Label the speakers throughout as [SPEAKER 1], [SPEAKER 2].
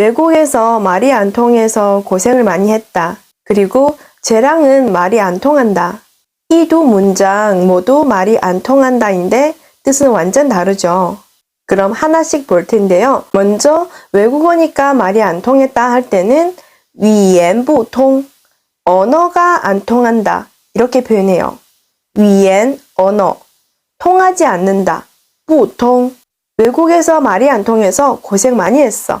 [SPEAKER 1] 외국에서 말이 안 통해서 고생을 많이 했다. 그리고 쟤랑은 말이 안 통한다. 이 두 문장 모두 말이 안 통한다인데 뜻은 완전 다르죠. 그럼 하나씩 볼 텐데요. 먼저 외국어니까 말이 안 통했다 할 때는 위엔보통 언어가 안 통한다 이렇게 표현해요. 위엔 언어 통하지 않는다 보통 외국에서 말이 안 통해서 고생 많이 했어.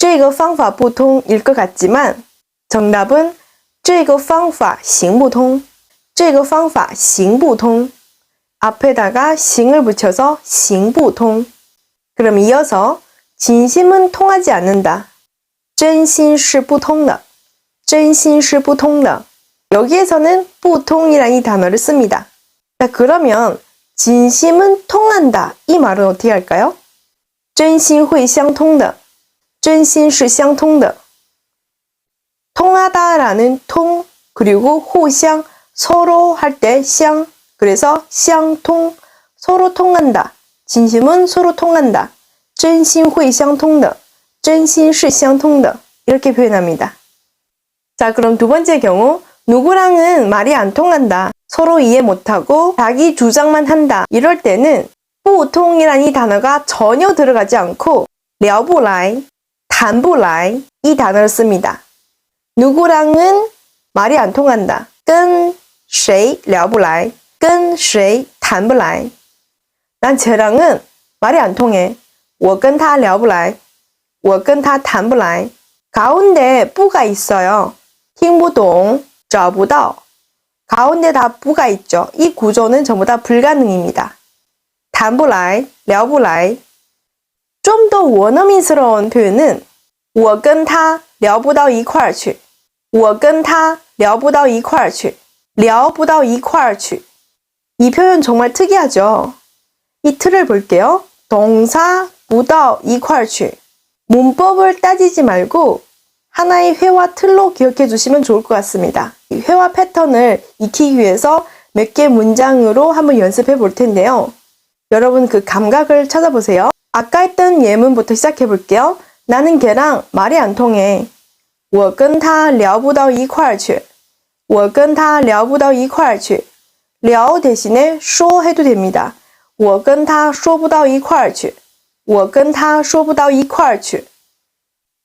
[SPEAKER 1] 这个方法不通일 것 같지만 정답은 这个方法行不通.这个方法行不通. 앞에다가 싱을 붙여서 行不通. 그럼 이어서 진심은 통하지 않는다. 真心是不通的.真心是不通的. 여기에서는 不通이라는 이 단어를 씁니다. 자, 그러면 진심은 통한다. 이 말은 어떻게 할까요? 真心会相通的. 真心是相通的. 통하다라는 통 그리고 호샹 서로 할 때 샹 그래서 샹통 서로 통한다. 진심은 서로 통한다. 真心会相通的.真心是相通的. 이렇게 표현합니다. 자, 그럼 두 번째 경우 누구랑은 말이 안 통한다. 서로 이해 못하고 자기 주장만 한다. 이럴 때는 不통이라는 이 단어가 전혀 들어가지 않고 聊不来, 谈不来이 단어를 씁니다. 누구랑은 말이 안 통한다. 跟谁聊不来,跟谁谈不来. 난 쟤랑은 말이 안 통해. 我跟他聊不来.我跟他谈不来. 가운데 뿌가 있어요. 听不懂,找不到. 가운데 다 뿌가 있죠. 이 구조는 전부 다 불가능입니다. 谈不来,聊不来. 좀 더 원어민스러운 표현은 我跟他聊不到一块儿去.我跟他聊不到一块儿去.聊不到一块儿去. 이 표현 정말 특이하죠. 이 틀을 볼게요. 동사 不到一块儿去. 문법을 따지지 말고 하나의 회화 틀로 기억해 주시면 좋을 것 같습니다. 이 회화 패턴을 익히기 위해서 몇 개 문장으로 한번 연습해 볼 텐데요. 여러분 그 감각을 찾아보세요. 아까 했던 예문부터 시작해 볼게요. 나는 걔랑 말이 안 통해. 我跟他聊不到一块儿去.我跟他聊不到一块儿去.聊 대신에 说 해도 됩니다. 我跟他说不到一块儿去.我跟他说不到一块儿去.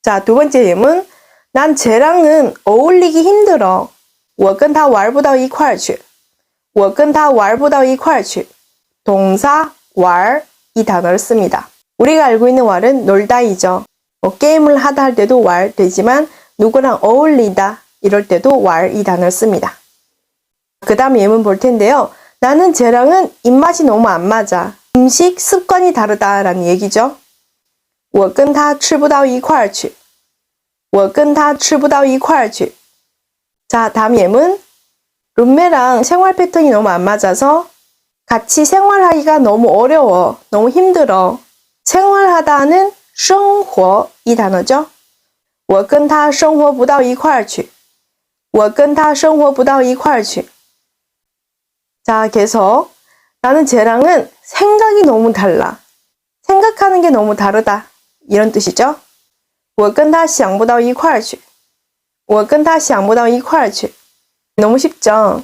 [SPEAKER 1] 자, 두 번째 예문. 난 쟤랑은 어울리기 힘들어. 我跟他玩不到一块儿去.我跟他玩不到一块儿去. 동사 왈 이 단어를 씁니다. 우리가 알고 있는 왈은 놀다이죠. 뭐 게임을 하다 할 때도 왈 되지만 누구랑 어울리다 이럴 때도 왈 이 단어를 씁니다. 그 다음 예문 볼 텐데요. 나는 쟤랑은 입맛이 너무 안 맞아. 음식 습관이 다르다라는 얘기죠. 我跟他吃不到一块儿去.我跟他吃不到一块儿去. 자, 다음 예문. 룸메랑 생활 패턴이 너무 안 맞아서 같이 생활하기가 너무 어려워. 너무 힘들어. 생활하다는 生活 이 단어죠. 我跟他生活不到一块儿去.我跟他生活不到一块儿去. 자, 계속 나는 쟤랑은 생각이 너무 달라. 생각하는 게 너무 다르다. 이런 뜻이죠. 我跟他想不到一块儿去.我跟他想不到一块儿去. 너무 쉽죠?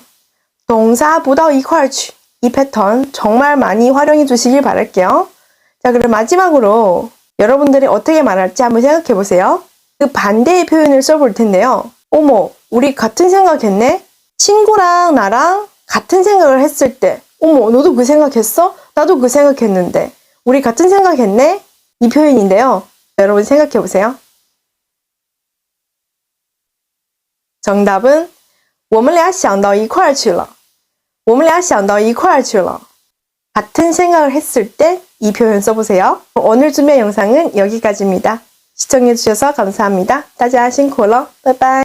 [SPEAKER 1] 동사 不到一块儿去. 이 패턴 정말 많이 활용해 주시길 바랄게요. 자, 그럼 마지막으로 여러분들이 어떻게 말할지 한번 생각해 보세요. 그 반대의 표현을 써볼 텐데요. 어머, 우리 같은 생각했네? 친구랑 나랑 같은 생각을 했을 때, 어머, 너도 그 생각했어? 나도 그 생각했는데, 우리 같은 생각했네? 이 표현인데요. 여러분 생각해 보세요. 정답은 我们俩想到一块儿去了.我们俩想到一块儿去了. 같은 생각을 했을 때 이 표현 써보세요. 오늘 준비한 영상은 여기까지입니다. 시청해주셔서 감사합니다. 大家辛苦了，拜拜。